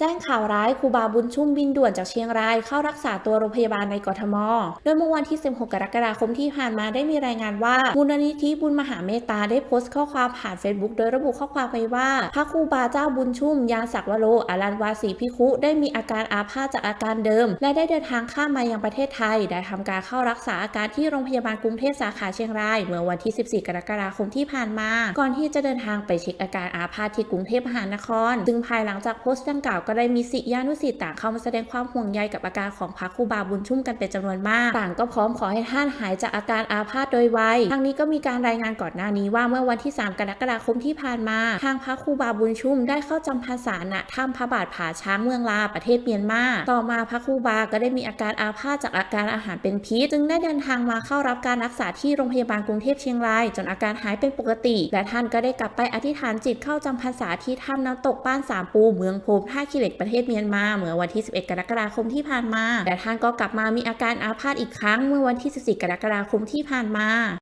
แจ้งข่าวร้ายครูบาบุญชุ่มบินด่วนจากเชียงรายเข้ารักษาตัวโรงพยาบาลในกทม โดยเมื่อวันที่ 16 กรกฎาคมที่ผ่านมาได้มีรายงานว่ามูลนิธิบุญมหาเมตตาได้โพสต์ข้อความผ่านเฟซบุ๊กโดยระบุข้อความไว้ว่า พระครูบาเจ้าบุญชุ่ม ยานศักวโรอารันวาสีพิคุ ได้มีอาการอาพาธจากอาการเดิม และได้เดินทางข้ามมายังประเทศไทย ได้ทำการเข้ารักษาอาการที่โรงพยาบาลกรุงเทพสาขาเชียงราย เมื่อวันที่ 14 กรกฎาคมที่ผ่านมา ก่อนที่จะเดินทางไปเช็คอาการอาพาธที่กรุงเทพมหานคร ซึ่งภายหลังจากโพสต์ดังกล่าวก็ได้มีศิษยานุศิษย์ต่างเข้ามาแสดงความห่วงใยกับอาการของพระครูบาบุญชุ่มกันเป็นจำนวนมาก ต่างก็พร้อมขอให้ท่านหายจากอาการอาพาธโดยไวทั้งนี้ก็มีการรายงานก่อนหน้านี้ว่าเมื่อวันที่ 3 กรกฎาคมที่ผ่านมา ทางพระครูบาบุญชุ่มได้เข้าจำพรรษาณถ้ำพระบาทผาช้างเมืองลาประเทศเมียนมา ต่อมาพระครูบาก็ได้มีอาการอาพาธจากอาการอาหารเป็นพิษ จึงได้เดินทางมาเข้ารับการรักษาที่โรงพยาบาลกรุงเทพเชียงราย จนอาการหายเป็นปกติ และท่านก็ได้กลับไปอธิษฐานจิตเข้าจำพรรษาที่ถ้ำน้ำตกบ้านสามปูเมืองโพมท่าขี้เหล็กประเทศเมียนมาเมื่อวันที่ 11 กรกฎาคมที่ผ่านมา แต่ท่านก็กลับมามีอาการอาภาษอีกครั้งเมื่อวันที่ 14 กรกฎาคมที่ผ่านมา